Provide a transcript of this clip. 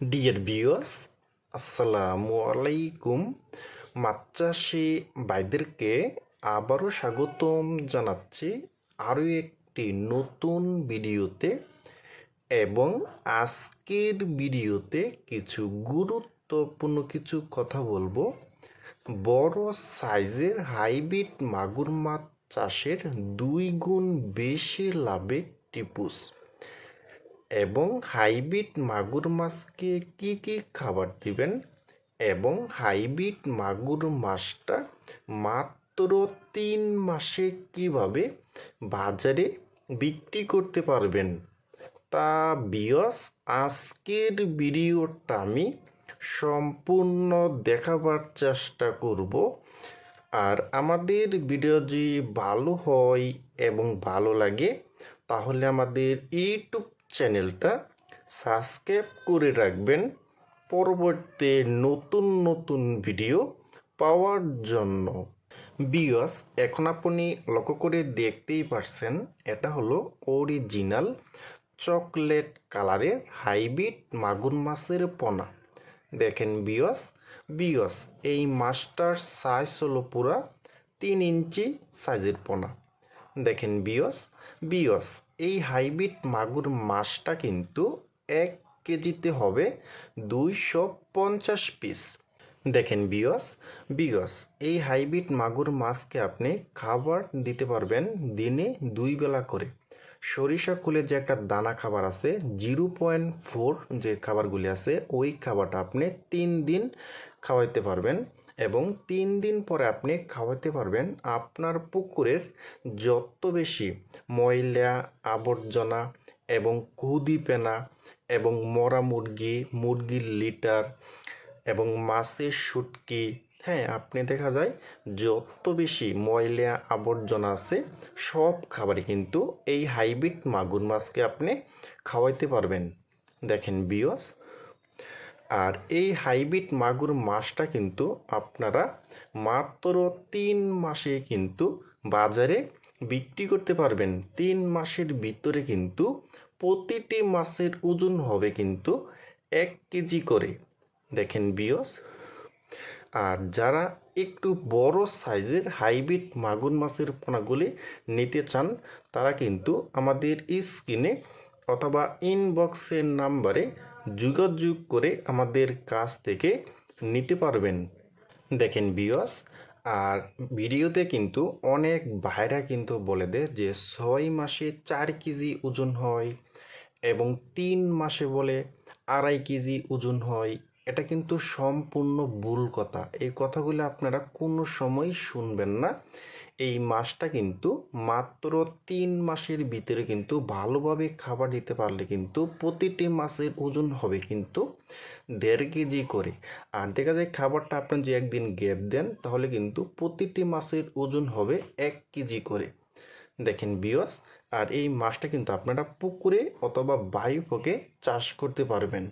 Deer বিয়স আসসালামু আলাইকুম। মাছ চাষি আবারও স্বাগতম জানাচ্ছি আরও একটি নতুন ভিডিওতে এবং আজকের ভিডিওতে কিছু গুরুত্বপূর্ণ কিছু কথা বলব। বড় সাইজের হাইব্রিড মাগুর মাছ চাষের দুই গুণ বেশি লাভের টিপুস। এবং হাইব্রিড মাগুর মাছকে কি কি খাবার দিবেন? এবং হাইব্রিড মাগুর মাছটা মাত্র তিন মাসে কীভাবে বাজারে বিক্রি করতে পারবেন? তা বিয়স আজকের ভিডিওটা আমি সম্পূর্ণ দেখাবার চেষ্টা করব। আর আমাদের ভিডিও যদি ভালো হয় এবং ভালো লাগে, তাহলে আমাদের ইউটিউব চ্যানেলটা সাবস্ক্রাইব করে রাখবেন। পরবর্তী নতুন নতুন ভিডিও পাওয়ার জন্য। বিয়স এখন আপনি লক্ষ্য করে দেখতেই পারছেন, এটা হলো অরিজিনাল চকলেট কালারের হাইব্রিড মাগুর মাছের পোনা। দেখেন বিয়স বিয়স এই মাছটার সাইজ হলো পুরা তিন ইঞ্চি সাইজের পোনা। দেখেন বিয়স বিয়স এই হাইব্রিড মাগুর মাছটা কিন্তু এক কেজিতে হবে দুইশো পঞ্চাশ পিস। দেখেন বিয়স বিয়স এই হাইব্রিড মাগুর মাছকে আপনি খাবার দিতে পারবেন দিনে দুই বেলা করে। সরিষা কুলের যে একটা দানা খাবার আছে, জিরো পয়েন্ট ফোর যে খাবারগুলি আছে, ওই খাবারটা আপনি তিন দিন খাওয়াইতে পারবেন। এবং তিন দিন পরে আপনি খাওয়াতে পারবেন আপনার পুকুরের যত বেশি ময়লা, আবর্জনা এবং কুদি পেনা এবং মরা মুরগি, মুরগির লিটার এবং মাছের শুটকি হ্যাঁ আপনি দেখা যায় যত বেশি ময়লা, আবর্জনা আছে, সব খাবারই কিন্তু এই হাইব্রিড মাগুর মাছকে আপনি খাওয়াইতে পারবেন। দেখেন বিয়স এই হাইব্রিড মাগুর মাছটা কিন্তু আপনারা মাত্র তিন মাসে কিন্তু বাজারে বিক্রি করতে পারবেন। তিন মাসের ভিতরে কিন্তু প্রতিটি মাছের ওজন হবে কিন্তু এক কেজি করে। দেখেন বিয়স। আর যারা একটু বড় সাইজের হাইব্রিড মাগুর মাছের পোনাগুলি নিতে চান, তারা কিন্তু আমাদের স্ক্রিনে অথবা ইনবক্সের নাম্বারে যোগাযোগ করে আমাদের কাছ থেকে নিতে পারবেন। দেখেন বিয়স আর ভিডিওতে কিন্তু অনেক ভাইরা কিন্তু বলে দেয় যে ছয় মাসে চার কেজি ওজন হয় এবং তিন মাসে বলে আড়াই কেজি ওজন হয়। এটা কিন্তু সম্পূর্ণ ভুল কথা। এই কথাগুলো আপনারা কোনো সময় শুনবেন না। এই মাসটা কিন্তু মাত্র তিন মাসের ভিতরে কিন্তু ভালোভাবে খাবার দিতে পারলে কিন্তু প্রতিটি মাছের ওজন হবে কিন্তু দেড় কেজি করে। আর দেখা যায় খাবারটা আপনি যে একদিন গ্যাপ দেন, তাহলে কিন্তু প্রতিটি মাছের ওজন হবে এক কেজি করে। দেখেন বিয়স আর এই মাছটা কিন্তু আপনারা পুকুরে অথবা বায়ুপকে চাষ করতে পারবেন।